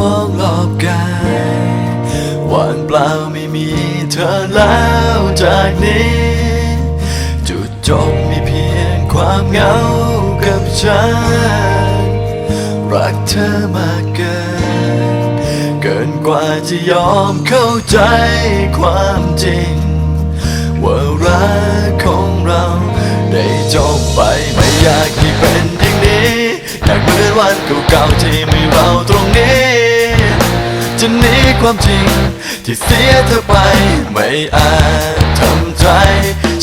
มองรอบกายว่างเปล่าไม่มีเธอแล้วจากนี้ จุดจบมีเพียงความเหงากับฉัน รักเธอมากเกิน เกินกว่าจะยอมเข้าใจความจริง ว่ารักของเราได้จบไปไม่อยากให้เป็นอย่างนี้ อยากเหมือนวันเก่าๆที่มีเราตรงนี้ จะหนีความจริง ที่เสียเธอไป ไม่อาจทำใจ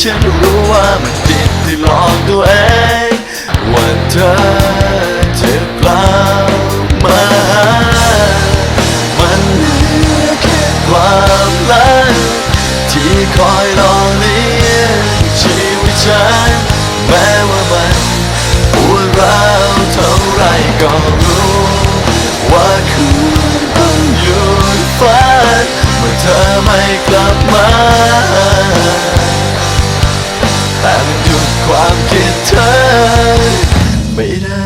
ฉันรู้ว่ามันติดที่หลอกตัวเองว่าเธอจะกลับมาหามันเหลือแค่ความลับที่คอยรอ ไม่กลับมา แต่มันหยุดความคิดเธอไม่ได้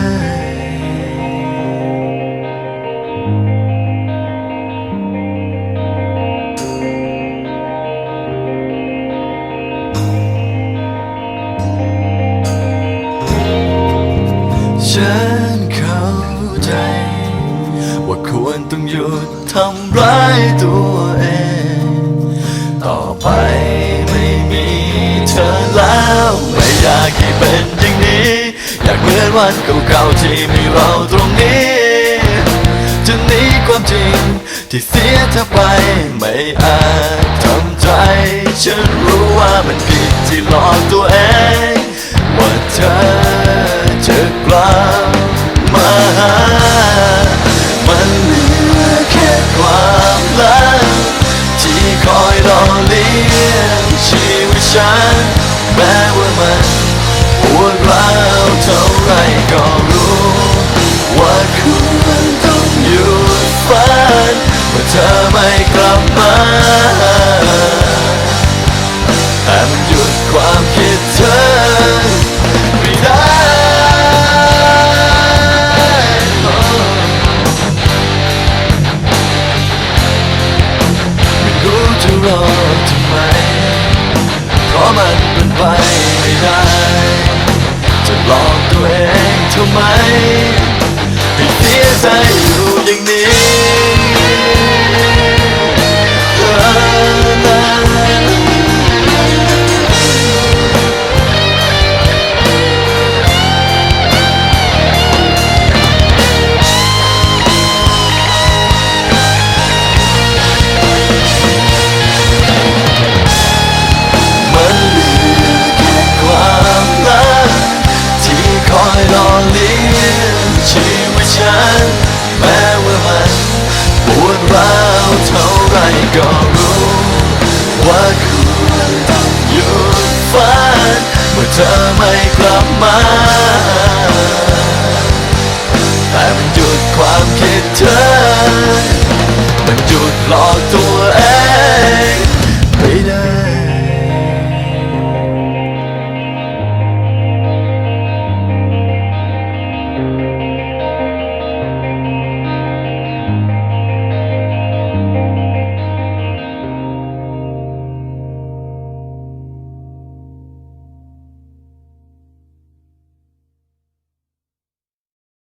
ฉันเข้าใจ ว่าควรต้องหยุดทำร้ายตัวเอง ต่อไปไม่มีเธอแล้ว ไม่อยากให้เป็นอย่างนี้ อยากเหมือนวันเก่าๆที่มีเราตรงนี้จะหนีความจริงที่เสียเธอไปไม่อาจทำใจฉันรู้ว่ามันผิดที่หลอกตัวเองว่าเธอ ไรก็รู้ ว่าควรต้องหยุดฝันว่าเธอไม่กลับ ทำไม เธอไม่กลับมา